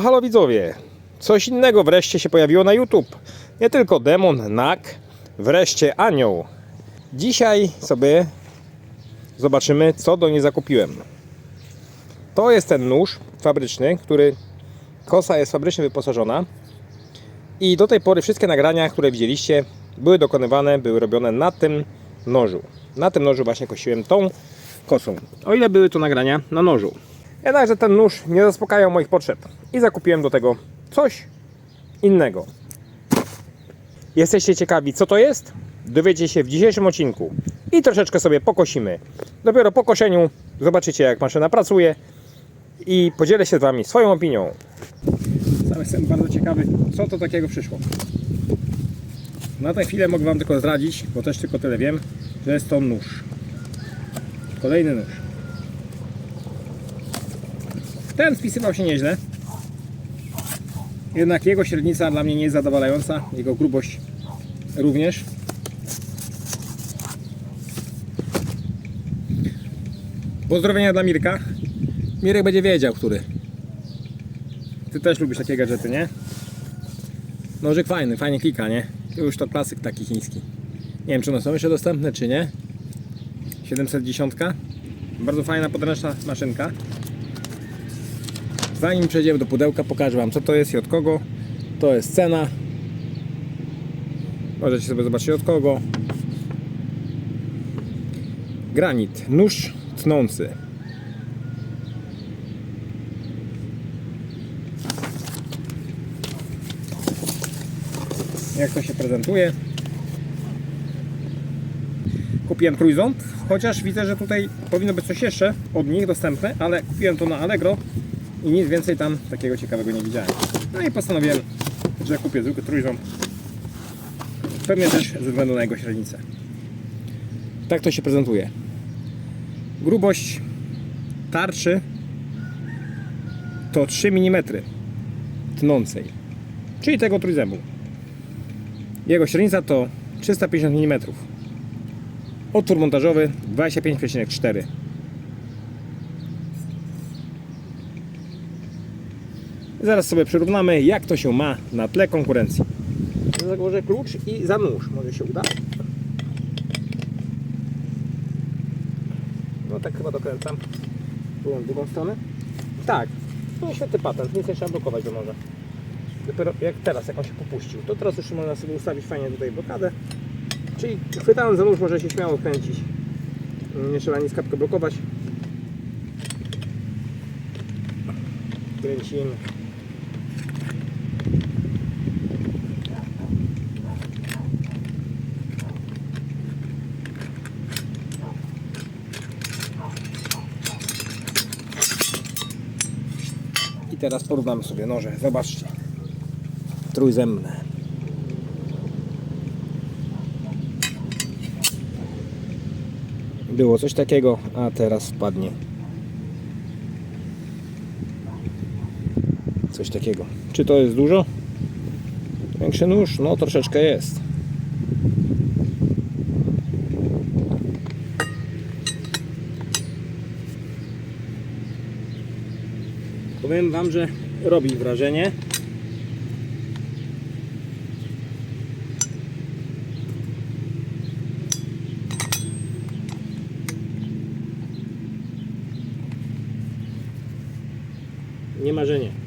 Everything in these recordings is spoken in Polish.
Halo widzowie, coś innego wreszcie się pojawiło na YouTube. Nie tylko demon, nak, wreszcie anioł. Dzisiaj sobie zobaczymy, co do niej zakupiłem. To jest ten nóż fabryczny, który kosa jest fabrycznie wyposażona. I do tej pory wszystkie nagrania, które widzieliście, były dokonywane, były robione na tym nożu. Na tym nożu właśnie kosiłem tą kosą. O ile były to nagrania na nożu. Jednakże ten nóż nie zaspokajał moich potrzeb i zakupiłem do tego coś innego. Jesteście ciekawi, co to jest? Dowiecie się w dzisiejszym odcinku i troszeczkę sobie pokosimy. Dopiero po koszeniu zobaczycie, jak maszyna pracuje i podzielę się z Wami swoją opinią. Sam jestem bardzo ciekawy, co to takiego przyszło. Na tę chwilę mogę Wam tylko zdradzić, bo też tylko tyle wiem, że jest to nóż. Kolejny nóż. Ten spisywał się nieźle. Jednak jego średnica dla mnie nie jest zadowalająca, jego grubość również. Pozdrowienia dla Mirka. Mirek będzie wiedział, który. Ty też lubisz takie gadżety, nie? Nożyk fajny, fajnie klika, nie? Już to klasyk taki chiński. Nie wiem, czy one są jeszcze dostępne, czy nie. 710. Bardzo fajna, podręczna maszynka. Zanim przejdziemy do pudełka, pokażę Wam co to jest i od kogo. To jest cena. Możecie sobie zobaczyć od kogo. Granit, nóż tnący. Jak to się prezentuje? Kupiłem trójząb, chociaż widzę, że tutaj powinno być coś jeszcze od nich dostępne, ale kupiłem to na Allegro i nic więcej tam takiego ciekawego nie widziałem. No i postanowiłem, że kupię zwykły trójząb. Pewnie też ze względu na jego średnicę. Tak to się prezentuje. Grubość tarczy to 3 mm tnącej, czyli tego trójzębu. Jego średnica to 350 mm. Otwór montażowy 25,4 Zaraz sobie przyrównamy, jak to się ma na tle konkurencji. Założę klucz i za nóż. Może się uda? No tak chyba dokręcam. Drugą, drugą stronę. Tak. To świetny patent. Nic nie trzeba blokować do noża. Dopiero jak teraz, jak on się popuścił. To teraz już można sobie ustawić fajnie tutaj blokadę. Czyli chwytając za nóż może się śmiało kręcić. Nie trzeba nic kapkę blokować. Kręcimy. Teraz porównamy sobie noże. Zobaczcie. Trójzębne. Było coś takiego, a teraz wpadnie. Coś takiego. Czy to jest dużo? Większy nóż? No troszeczkę jest. Powiem Wam, że robi wrażenie. Nie marzenie.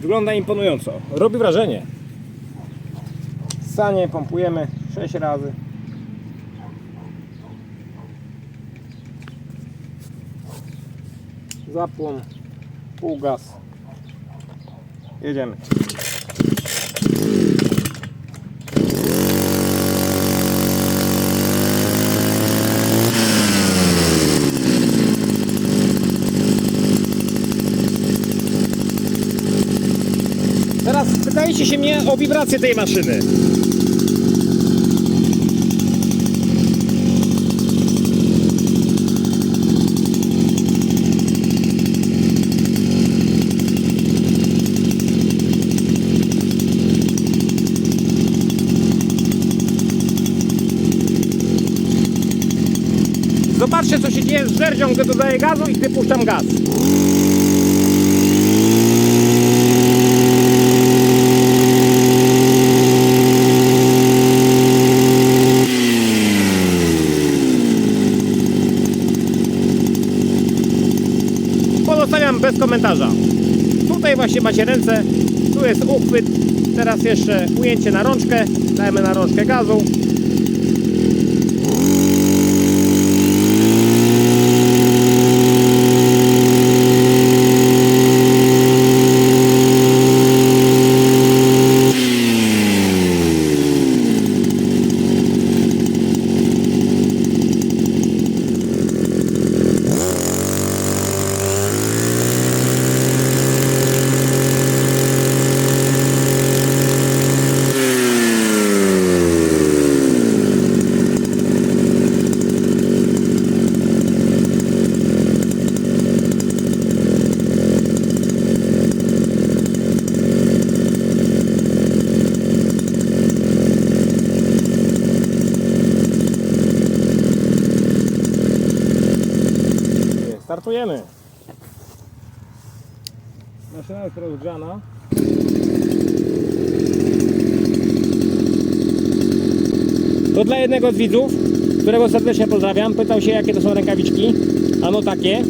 Wygląda imponująco. Robi wrażenie. Sanie pompujemy 6 razy. Zapłon, półgaz, jedziemy. Teraz pytajcie się mnie o wibrację tej maszyny. Zobaczcie co się dzieje z żerdzią, gdy dodaję gazu i gdy puszczam gaz. Komentarza. Tutaj właśnie macie ręce, tu jest uchwyt, teraz jeszcze ujęcie na rączkę, dajemy na rączkę gazu. Startujemy. Maszyna jest rozgrzana. To dla jednego z widzów, którego serdecznie pozdrawiam. Pytał się, jakie to są rękawiczki. Ano takie.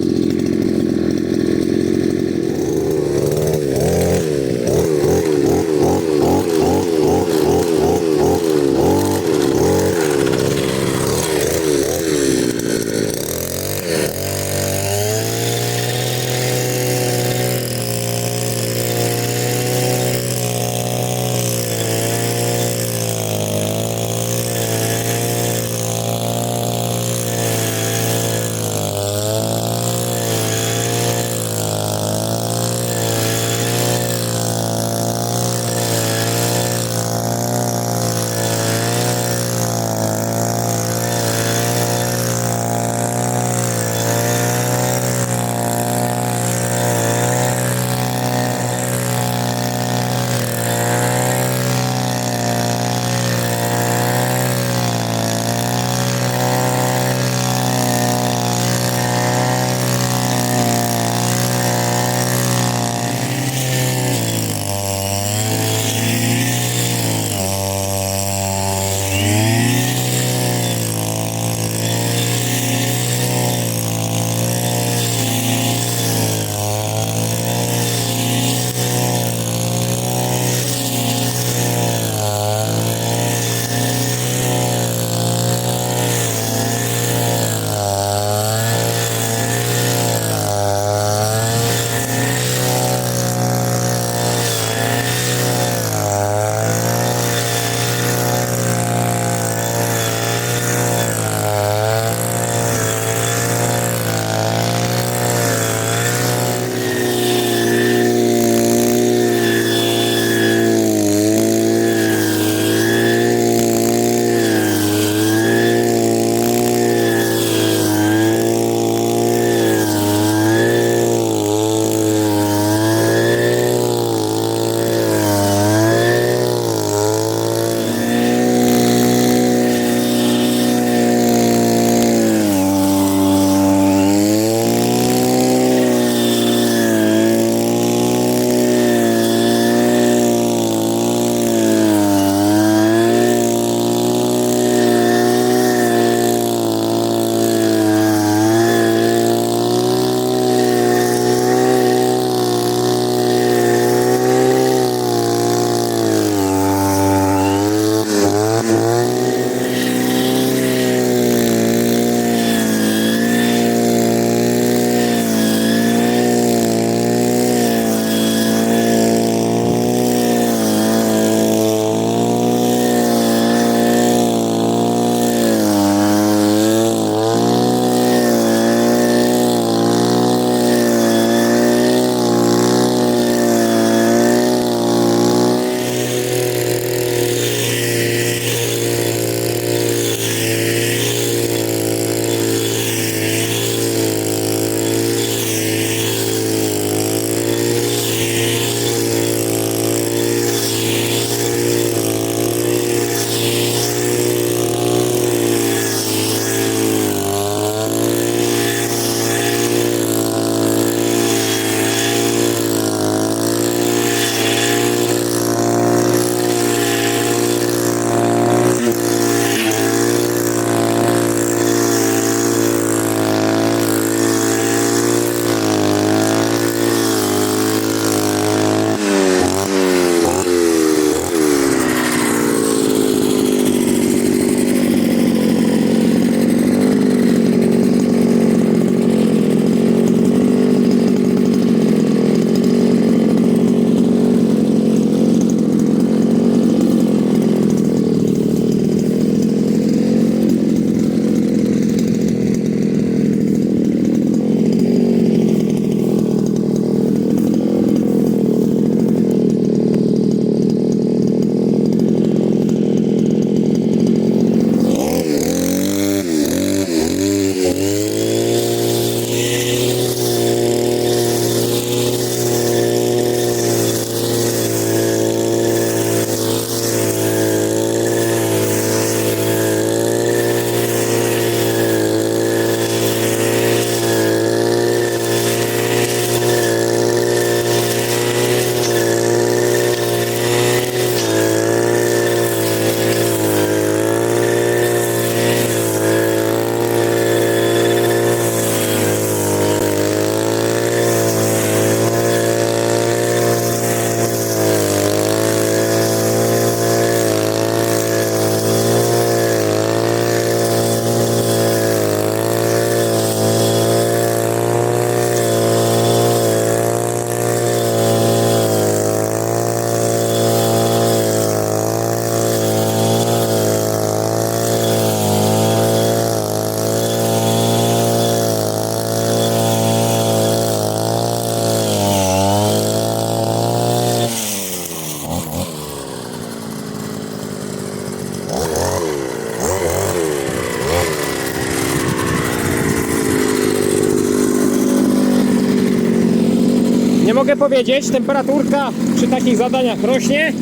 Mogę powiedzieć, temperaturka przy takich zadaniach rośnie.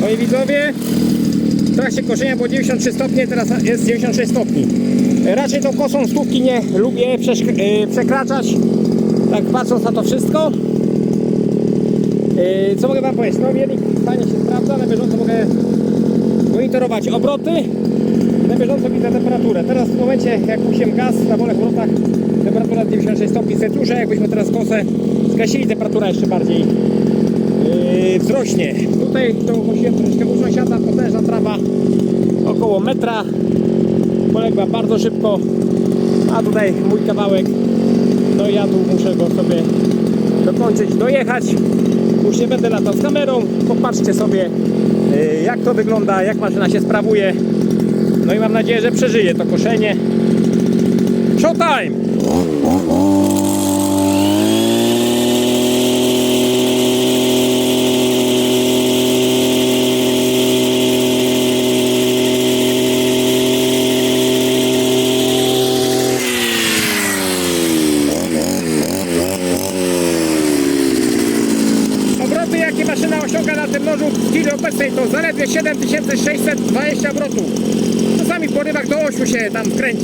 Moi widzowie, w trakcie koszenia było 93 stopnie, teraz jest 96 stopni. Raczej tą kosą stówki nie lubię yy, przekraczać, tak patrząc na to wszystko. Yy, Co mogę Wam powiedzieć? No mielik fajnie się sprawdza, na bieżąco mogę monitorować obroty, na bieżąco widzę temperaturę. Teraz w momencie jak puściłem gaz na wolnych obrotach temperatura 96 stopni serdusze, jakbyśmy teraz kosę zgasili temperatura jeszcze bardziej. Yy, wzrośnie. Tutaj to kosiłem troszeczkę u sąsiada, potężna trawa około metra. Poległa bardzo szybko. A tutaj mój kawałek no ja tu muszę go sobie dokończyć, dojechać. Już nie będę latał z kamerą. Popatrzcie sobie yy, jak to wygląda, jak maszyna się sprawuje. No i mam nadzieję, że przeżyje to koszenie. Showtime! ще там кренч.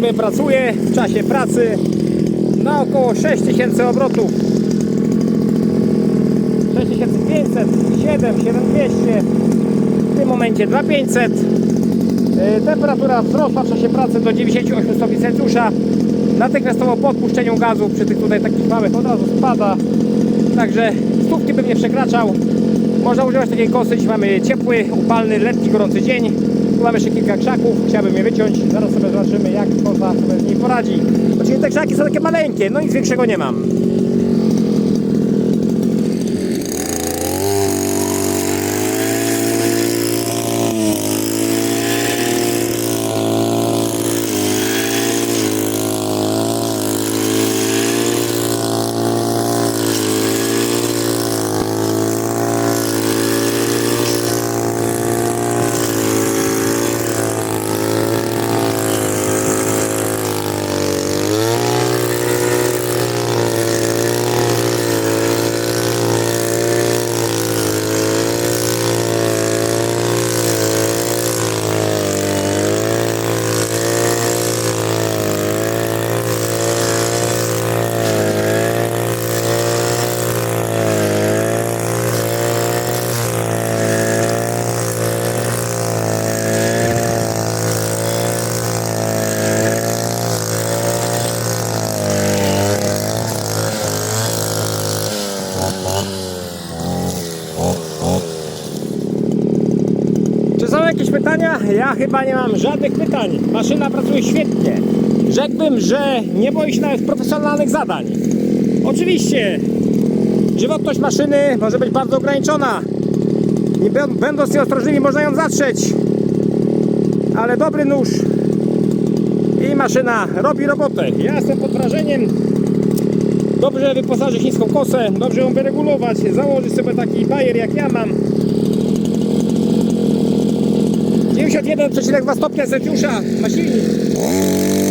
Sobie pracuje w czasie pracy na około 6000 obrotów. 6500, 7, 7200, w tym momencie 2500. Yy, Temperatura wzrosła w czasie pracy do 98 stopni Celsjusza. Natychmiastowo po odpuszczeniu gazu przy tych tutaj takich małych od razu spada. Także stówki bym nie przekraczał. Można używać takiej kosy, mamy ciepły, upalny, letni, gorący dzień. Tu mamy jeszcze kilka krzaków, chciałbym je wyciąć. Zaraz sobie zobaczymy, jak kosa sobie z niej poradzi. Oczywiście te krzaki są takie maleńkie, no nic większego nie mam. Czy są jakieś pytania? Ja chyba nie mam żadnych pytań. Maszyna pracuje świetnie. Rzekłbym, że nie boi się nawet profesjonalnych zadań. Oczywiście, żywotność maszyny może być bardzo ograniczona. Bę- będąc nieostrożnymi, można ją zatrzeć. Ale dobry nóż i maszyna robi robotę. Ja jestem pod wrażeniem. Dobrze wyposażyć niską kosę, dobrze ją wyregulować, założyć sobie taki bajer jak ja mam. 91,2 stopnia Celsjusza ma silnik.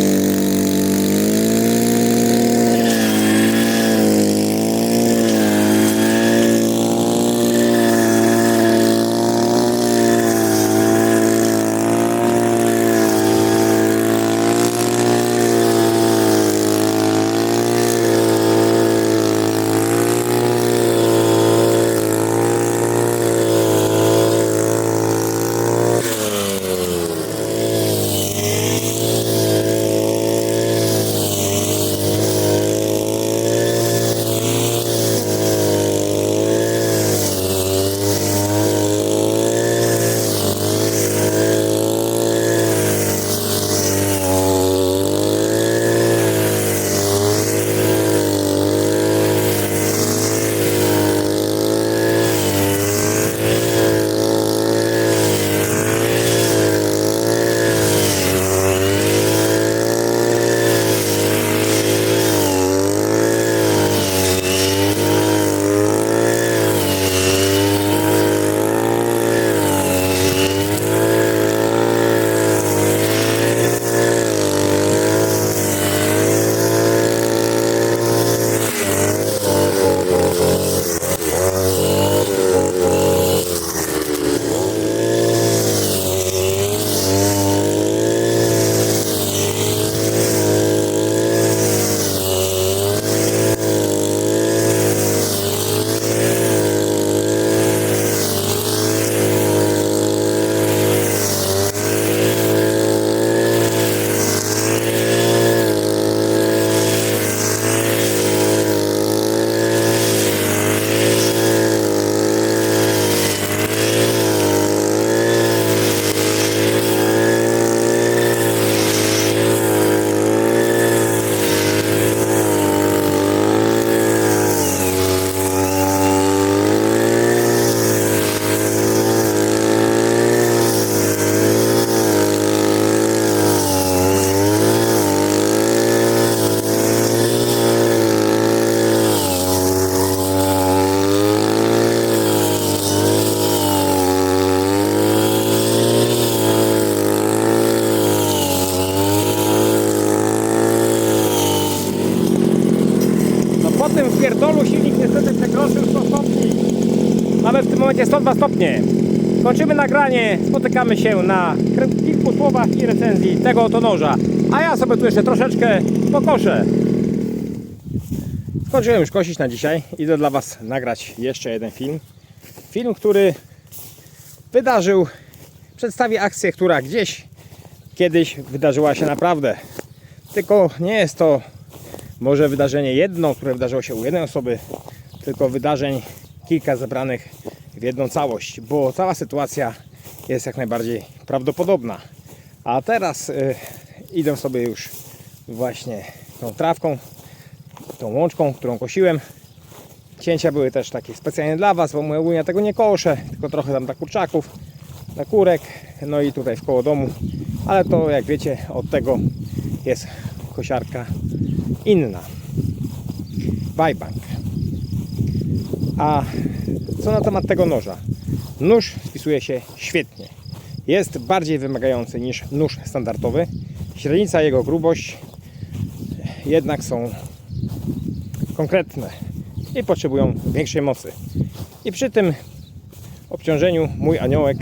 Stopnie. Kończymy nagranie, spotykamy się na kilku słowach i recenzji tego oto noża. A ja sobie tu jeszcze troszeczkę pokoszę. Skończyłem już kosić na dzisiaj. Idę dla Was nagrać jeszcze jeden film. Film, który wydarzył, przedstawi akcję, która gdzieś kiedyś wydarzyła się naprawdę. Tylko nie jest to może wydarzenie jedno, które wydarzyło się u jednej osoby, tylko wydarzeń kilka zebranych w jedną całość, bo cała sytuacja jest jak najbardziej prawdopodobna. A teraz y, idę sobie już właśnie tą trawką, tą łączką, którą kosiłem. Cięcia były też takie specjalnie dla Was, bo moja łunia tego nie koszę, tylko trochę tam dla kurczaków, na kurek, no i tutaj w koło domu. Ale to jak wiecie, od tego jest kosiarka inna. Bajbank. A co na temat tego noża? Nóż spisuje się świetnie. Jest bardziej wymagający niż nóż standardowy. Średnica jego grubość jednak są konkretne i potrzebują większej mocy. I przy tym obciążeniu mój aniołek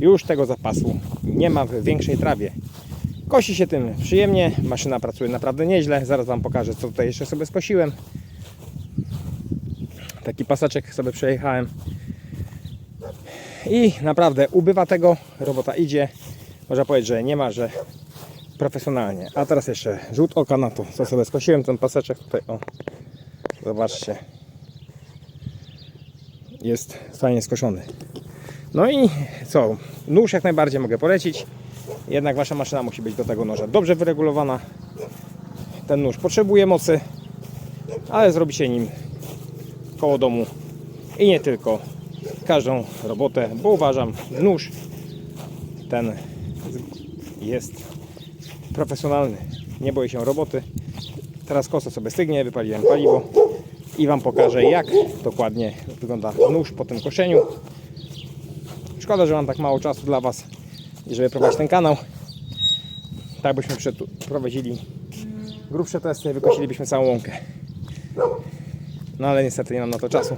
już tego zapasu nie ma w większej trawie. Kosi się tym przyjemnie, maszyna pracuje naprawdę nieźle. Zaraz Wam pokażę, co tutaj jeszcze sobie skosiłem. Taki paseczek sobie przejechałem. I naprawdę ubywa tego, robota idzie. Można powiedzieć, że nie ma, że profesjonalnie. A teraz jeszcze rzut oka na to, co sobie skosiłem, ten paseczek tutaj, o. Zobaczcie. Jest fajnie skoszony. No i co? Nóż jak najbardziej mogę polecić. Jednak wasza maszyna musi być do tego noża dobrze wyregulowana. Ten nóż potrzebuje mocy, ale zrobi się nim koło domu i nie tylko każdą robotę, bo uważam, nóż ten jest profesjonalny. Nie boję się roboty. Teraz kosa sobie stygnie, wypaliłem paliwo i Wam pokażę jak dokładnie wygląda nóż po tym koszeniu. Szkoda, że mam tak mało czasu dla Was, żeby prowadzić ten kanał. Tak byśmy przeprowadzili grubsze testy, wykosilibyśmy całą łąkę. No ale niestety nie mam na to czasu.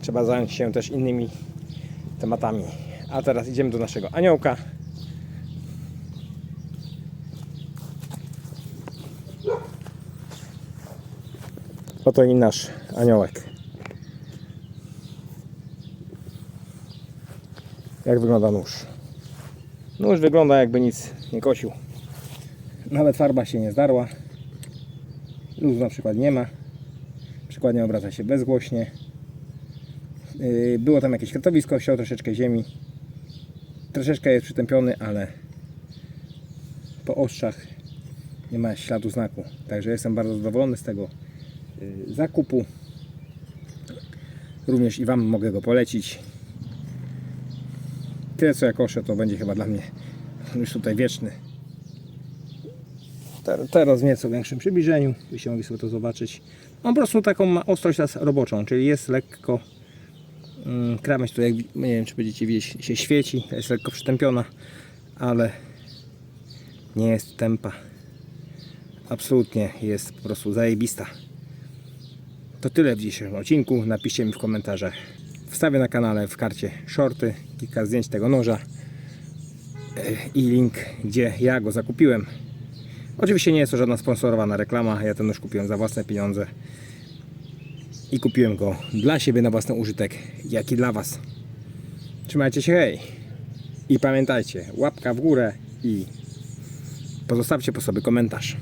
Trzeba zająć się też innymi tematami. A teraz idziemy do naszego aniołka. Oto i nasz aniołek. Jak wygląda nóż? Nóż wygląda jakby nic nie kosił. Nawet farba się nie zdarła. Luzu na przykład nie ma. Przykładnie obraca się bezgłośnie. Yy, Było tam jakieś kretowisko, chciał troszeczkę ziemi. Troszeczkę jest przytępiony, ale po ostrzach nie ma śladu znaku. Także jestem bardzo zadowolony z tego yy, zakupu. Również i Wam mogę go polecić. Tyle co ja koszę to będzie chyba dla mnie już tutaj wieczny. Te- Teraz w nieco większym przybliżeniu, byście mogli sobie to zobaczyć. On po prostu taką ma ostrość roboczą, czyli jest lekko mm, krawędź tu jak nie wiem czy będziecie widzieć się świeci, jest lekko przytępiona, ale nie jest tempa. Absolutnie jest po prostu zajebista. To tyle w dzisiejszym odcinku. Napiszcie mi w komentarzach. Wstawię na kanale w karcie shorty, kilka zdjęć tego noża e, i link, gdzie ja go zakupiłem. Oczywiście nie jest to żadna sponsorowana reklama. Ja ten nóż kupiłem za własne pieniądze i kupiłem go dla siebie na własny użytek, jak i dla Was. Trzymajcie się, hej! I pamiętajcie, łapka w górę i pozostawcie po sobie komentarz.